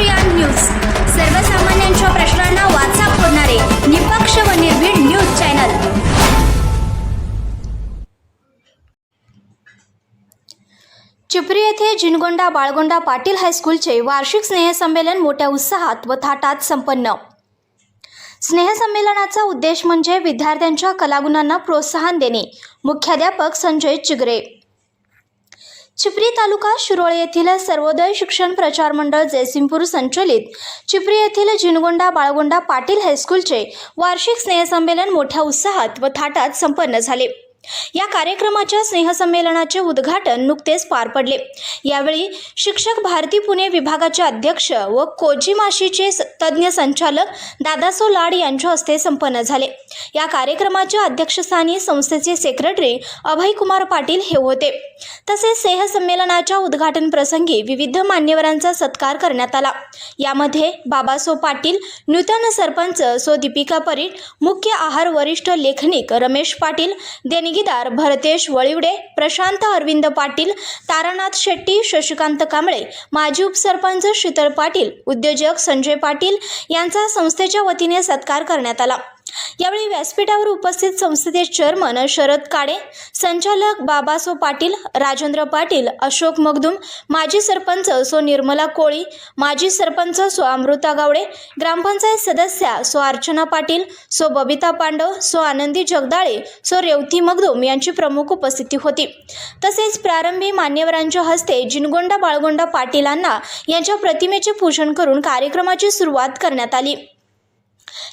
News. सर्वसामान्यांच्या प्रश्नांना वाचा फोडणारे निपक्ष व निर्भीड न्यूज चॅनल. चिपरी येथे जिनगोंडा बाळगोंडा पाटील हायस्कूलचे वार्षिक स्नेहसंमेलन मोठ्या उत्साहात व थाटात संपन्न. स्नेहसंमेलनाचा उद्देश म्हणजे विद्यार्थ्यांच्या कलागुणांना प्रोत्साहन देणे. मुख्याध्यापक संजय चिगरे. चिपरी तालुका शिरोळे येथील सर्वोदय शिक्षण प्रचार मंडळ जयसिंगपूर संचलित. चिपरी येथील जिनगोंडा बाळगोंडा पाटील हायस्कूलचे वार्षिक स्नेहसंमेलन मोठ्या उत्साहात व थाटात संपन्न झाले. या कार्यक्रमाच्या स्नेहसंमेलनाचे उद्घाटन नुकतेच पार पडले. यावेळी शिक्षक भारती पुणे विभागाचे अध्यक्ष व कोजिमाशीचे स- तज्ज्ञ संचालक दादासो लाड यांच्या हस्ते संपन्न झाले. या कार्यक्रमाच्या अध्यक्षस्थानी संस्थेचे सेक्रेटरी अभयकुमार पाटील हे होते. तसेच स्नेहसंमेलनाच्या उद्घाटन प्रसंगी विविध मान्यवरांचा सत्कार करण्यात आला. यामध्ये बाबासो पाटील नूतन सरपंच सो दीपिका परीट मुख्य आहार वरिष्ठ लेखनिक रमेश पाटील देणगीदार भरतेश वळिवडे प्रशांत अरविंद पाटील तारानाथ शेट्टी शशिकांत कांबळे माजी उपसरपंच शीतल पाटील उद्योजक संजय पाटील यांचा संस्थेच्या वतीने सत्कार करण्यात आला. यावेळी व्यासपीठावर उपस्थित संस्थेचे चेअरमन शरद काडे संचालक बाबासो पाटील राजेंद्र पाटील अशोक मगदुम माजी सरपंच सो निर्मला कोळी माजी सरपंच सो अमृता गावडे ग्रामपंचायत सदस्या सो अर्चना पाटील सो बबिता पांडव सो आनंदी जगदाळे सो रेवती मगदुम यांची प्रमुख उपस्थिती होती. तसेच प्रारंभी मान्यवरांच्या हस्ते जिनगोंडा बाळगोंडा पाटीलांना यांच्या प्रतिमेचे पूजन करून कार्यक्रमाची सुरुवात करण्यात आली.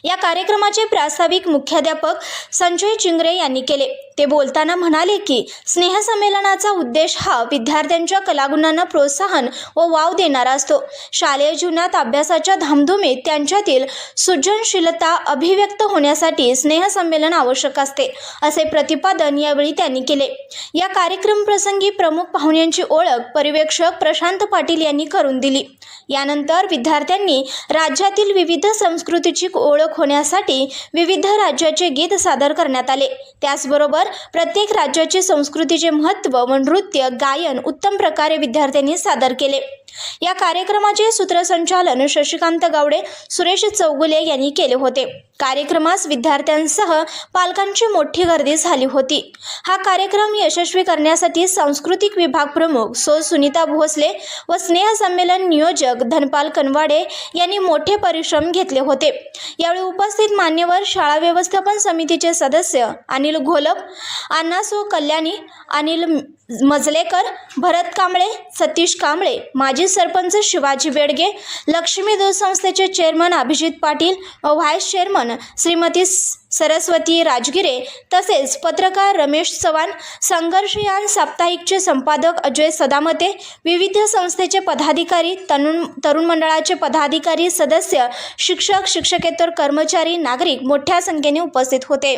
या कार्यक्रमाचे प्रास्ताविक मुख्याध्यापक संजय चिंगरे यांनी केले. ते बोलताना म्हणाले की स्नेहसंमेलनाचा उद्देश हा विद्यार्थ्यांच्या कलागुणांना प्रोत्साहन व वाव देणारा असतो. शालेय जीवनात अभ्यासाच्या धामधुमीत त्यांच्यातील सृजनशीलता अभिव्यक्त होण्यासाठी स्नेहसंमेलन आवश्यक असते असे प्रतिपादन यावेळी त्यांनी केले. या कार्यक्रम प्रसंगी प्रमुख पाहुण्यांची ओळख पर्यवेक्षक प्रशांत पाटील यांनी करून दिली. यानंतर विद्यार्थ्यांनी राज्यातील विविध संस्कृतीची ओळख होण्यासाठी विविध राज्याचे गीत सादर करण्यात आले. त्याचबरोबर प्रत्येक राज्याचे संस्कृतीचे महत्त्व व नृत्य गायन उत्तम प्रकारे विद्यार्थ्यांनी सादर केले. या कार्यक्रमाचे सूत्रसंचालन शशिकांत गावडे सुरेश चौगुले यांनी केले होते. कार्यक्रमास विद्यार्थ्यांसह पालकांची मोठी गर्दी झाली होती. हा कार्यक्रम यशस्वी करण्यासाठी सांस्कृतिक विभाग प्रमुख सो सुनीता भोसले व स्नेहसंमेलन नियोजक धनपाल कनवाडे यांनी मोठे परिश्रम घेतले होते. यावेळी उपस्थित मान्यवर शाळा व्यवस्थापन समितीचे सदस्य अनिल घोलप अण्णासो कल्याणी अनिल मजलेकर भरत कांबळे सतीश कांबळे माजी सरपंच शिवाजी बेडगे लक्ष्मी दूध संस्थेचे चेअरमन अभिजित पाटील व व्हाईस चेअरमन श्रीमती सरस्वती राजगिरे तसेच पत्रकार रमेश चव्हाण संघर्षयान साप्ताहिकचे संपादक अजय सदामते विविध संस्थेचे पदाधिकारी तरुण तरुण मंडळाचे पदाधिकारी सदस्य शिक्षक शिक्षकेतर कर्मचारी नागरिक मोठ्या संख्येने उपस्थित होते.